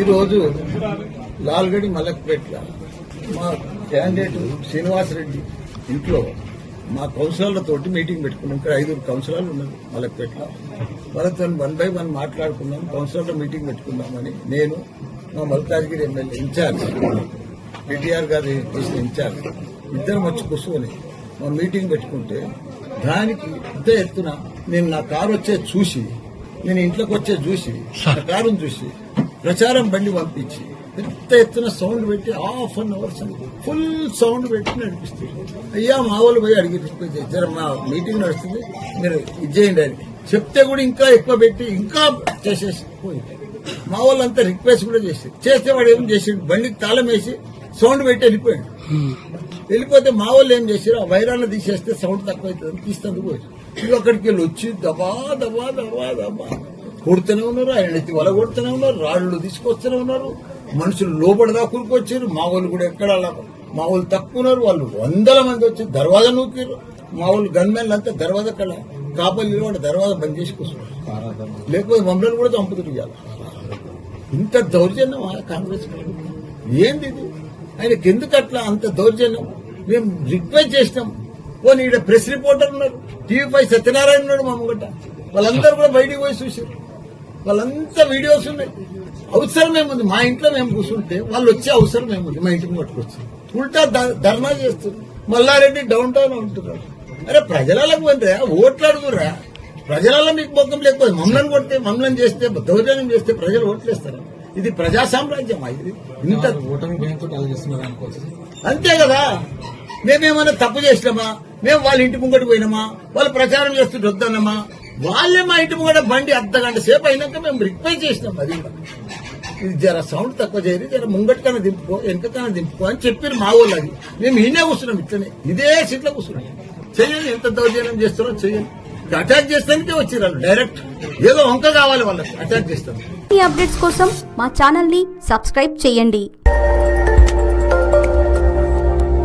ఈరోజు లాల్గడి మలక్పేట్ల మా క్యాండిడేట్ శ్రీనివాసరెడ్డి ఇంట్లో మా కౌన్సిలర్లతోటి మీటింగ్ పెట్టుకున్నాం. ఇక్కడ ఐదుగురు కౌన్సిలర్లు ఉన్నారు మలక్పేట్ల వాళ్ళతో వన్ బై వన్ మాట్లాడుకున్నాం. కౌన్సిలర్ల మీటింగ్ పెట్టుకుందామని నేను మా మల్కాజ్గిరి ఎమ్మెల్యే ఇన్ఛార్జ్ కేటీఆర్ గారు చేసిన ఇన్ఛార్జ్ ఇద్దరు వచ్చి కూర్చొని మా మీటింగ్ పెట్టుకుంటే దానికి పెద్ద ఎత్తున నేను నా కారు వచ్చే చూసి నేను ఇంట్లోకి వచ్చే చూసి నా కారును చూసి ప్రచారం బండి పంపించి పెద్ద ఎత్తున సౌండ్ పెట్టి half an hours full sound పెట్టి నడిపిస్తుంది. అయ్యా మా వాళ్ళు పోయి అడిగి జర మా మీటింగ్ నడుస్తుంది మీరు ఇది చేయండి అని. చెప్తే కూడా ఇంకా ఎక్కువ పెట్టి ఇంకా చేసేసి పోయింది. మా వాళ్ళంతా రిక్వెస్ట్ కూడా చేసి చేస్తే వాడు ఏం చేసిండు? బండికి తాళం వేసి సౌండ్ పెట్టి వెళ్ళిపోయాడు. వెళ్ళిపోతే మా వాళ్ళు ఏం చేశారు? ఆ వైరాన్ని తీసేస్తే సౌండ్ తక్కువ అవుతుంది తీస్తుంది పోయి ఇది అక్కడికి వెళ్ళి వచ్చి దబా దబా దబా దబా. కొడుతూనే ఉన్నారు ఆయన ఎత్తి వల కొడుతూనే ఉన్నారు రాళ్ళు తీసుకొస్తూనే ఉన్నారు. మనుషులు లోపల దాకా కూరుకొచ్చారు మా వాళ్ళు కూడా ఎక్కడ అలా మా వాళ్ళు తక్కువ ఉన్నారు. వాళ్ళు వందల మంది వచ్చి దర్వాజా నూకారు. మా వాళ్ళు గన్మెన్లు అంతా దర్వాజా కడ కాపల్లి నిలబడి దర్వాజా బంద్ చేసి కూర్చున్నారు. లేకపోతే మమ్మల్ని కూడా చంపుతున్నారు ఇవాళ ఇంత దౌర్జన్యం కాంగ్రెస్ ఏంది ఇది? ఆయనకి ఎందుకు అట్లా అంత దౌర్జన్యం? మేము రిక్వెస్ట్ చేసినాం. పోనీ ఈడ ప్రెస్ రిపోర్టర్ ఉన్నారు. టీవీ పై సత్యనారాయణ ఉన్నాడు మా ముంగట. వాళ్ళందరూ కూడా బయటికి పోయి చూసారు వాళ్ళంతా వీడియోస్ ఉన్నాయి. అవసరం ఏముంది మా ఇంట్లో మేము కూర్చుంటే వాళ్ళు వచ్చే అవసరం ఏముంది మా ఇంటికి పట్టుకొచ్చి. ఉల్టా ధర్నా చేస్తారు. మల్లారెడ్డి డౌన్ టౌన్ ఉంటున్నారు అరే ప్రజలకు పోతే ఓట్లు అడుగురా. ప్రజలలో మీకు మొక్కం లేకపోతే మమ్మల్ని కొడితే మమ్మల్ని చేస్తే దౌర్జన్యం చేస్తే ప్రజలు ఓట్లేస్తారు ఇది ప్రజా సామ్రాజ్యం ఇది? ఇంత అంతే కదా. మేమేమైనా తప్పు చేసినామా? మేము వాళ్ళ ఇంటి ముంగట పోయినామా? వాళ్ళు ప్రచారం చేస్తుంటే వద్దన్నామా? వాళ్ళే మా ఇంటి కూడా బండి అర్ధగంట సేపు అయినాక మేము రిక్వెస్ట్ చేసినాం అది ఇది జర సౌండ్ తక్కువ చేయరు జర ముంగటికైనా దింపుకో వెనకకన్నా దింపుకో అని చెప్పారు మా వాళ్ళు అది. మేము ఈయనే కూర్చున్నాం ఇట్లనే. ఇదే సీట్లో కూర్చున్నాం. చేయండి ఎంత దౌర్జన్యం చేస్తారో చేయండి అటాక్ చేస్తానికే వచ్చిర్రు డైరెక్ట్ ఏదో వంక కావాలి వాళ్ళకి అటాక్ చేస్తారు. ఈ అప్డేట్స్ కోసం మా ఛానల్ని సబ్స్క్రైబ్ చేయండి.